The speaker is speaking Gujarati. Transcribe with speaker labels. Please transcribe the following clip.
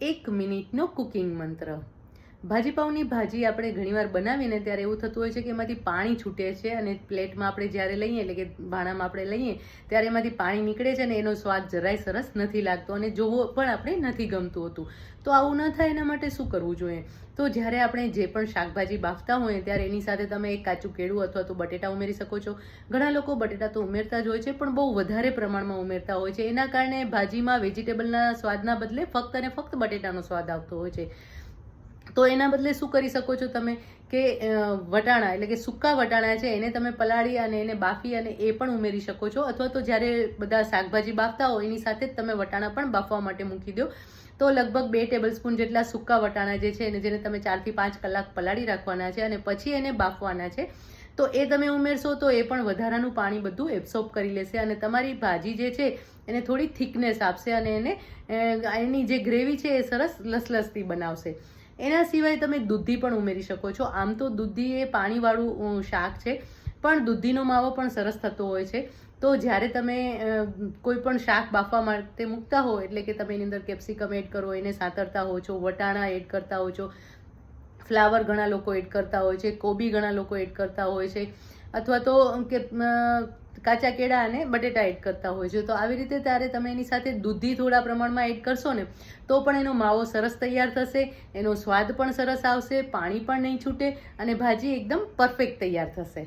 Speaker 1: એક મિનિટનો કુકિંગ મંત્ર. ભાજી પાઉની ભાજી આપણે ઘણીવાર બનાવીને ત્યારે એવું થતું હોય છે કે એમાંથી પાણી છૂટે છે અને પ્લેટમાં આપણે જ્યારે લઈએ, એટલે કે ભાણામાં આપણે લઈએ, ત્યારે એમાંથી પાણી નીકળે છે ને એનો સ્વાદ જરાય સરસ નથી લાગતો અને જોવો પણ આપણે નથી ગમતું હતું. તો આવું ન થાય એના માટે શું કરવું જોઈએ? તો જ્યારે આપણે જે પણ શાકભાજી બાફતા હોઈએ ત્યારે એની સાથે તમે એક કાચું કેળું અથવા તો બટેટા ઉમેરી શકો છો. ઘણા લોકો બટેટા તો ઉમેરતા જ હોય છે, પણ બહુ વધારે પ્રમાણમાં ઉમેરતા હોય છે. એના કારણે ભાજીમાં વેજીટેબલના સ્વાદના બદલે ફક્ત અને ફક્ત બટેટાનો સ્વાદ આવતો હોય છે. તો એના બદલે શું કરી શકો છો તમે કે વટાણા, એટલે કે સૂકા વટાણા છે, એને તમે પલાળી અને એને બાફી અને એ પણ ઉમેરી શકો છો. અથવા તો જ્યારે બધા શાકભાજી બાફતા હોય, એની સાથે જ તમે વટાણા પણ બાફવા માટે મૂકી દો. તો લગભગ બે ટેબલ સ્પૂન જેટલા સૂકા વટાણા જે છે, એને જેને તમે ચારથી પાંચ કલાક પલાળી રાખવાના છે અને પછી એને બાફવાના છે. તો એ તમે ઉમેરશો તો એ પણ વધારાનું પાણી બધું એબ્સોર્બ કરી લેશે અને તમારી ભાજી જે છે એને થોડી થિકનેસ આપશે અને એને એની જે ગ્રેવી છે એ સરસ લસલસતી બનાવશે. એના સિવાય તમે દૂધી પણ ઉમેરી શકો છો. આમ તો દૂધી એ પાણીવાળું શાક છે, પણ દૂધીનો માવો પણ સરસ થતો હોય છે. તો જ્યારે તમે કોઈ પણ શાક બાફવા માટે મૂકતા હો, એટલે કે તમે એની અંદર કેપ્સિકમ એડ કરો, એને સાતરતા હો છો, વટાણા એડ કરતા હો છો ફ્લાવર ઘણા લોકો એડ કરતા હોય છે, કોબી ઘણા લોકો એડ કરતા હોય છે, અથવા તો કે કાચા કેળા અને બટેટા એડ કરતા હોય છે. તો આવી રીતે ત્યારે તમે એની સાથે દૂધી થોડા પ્રમાણમાં એડ કરશો ને, તો પણ એનો માવો સરસ તૈયાર થશે, એનો સ્વાદ પણ સરસ આવશે, પાણી પણ નહીં છૂટે અને ભાજી એકદમ પરફેક્ટ તૈયાર થશે.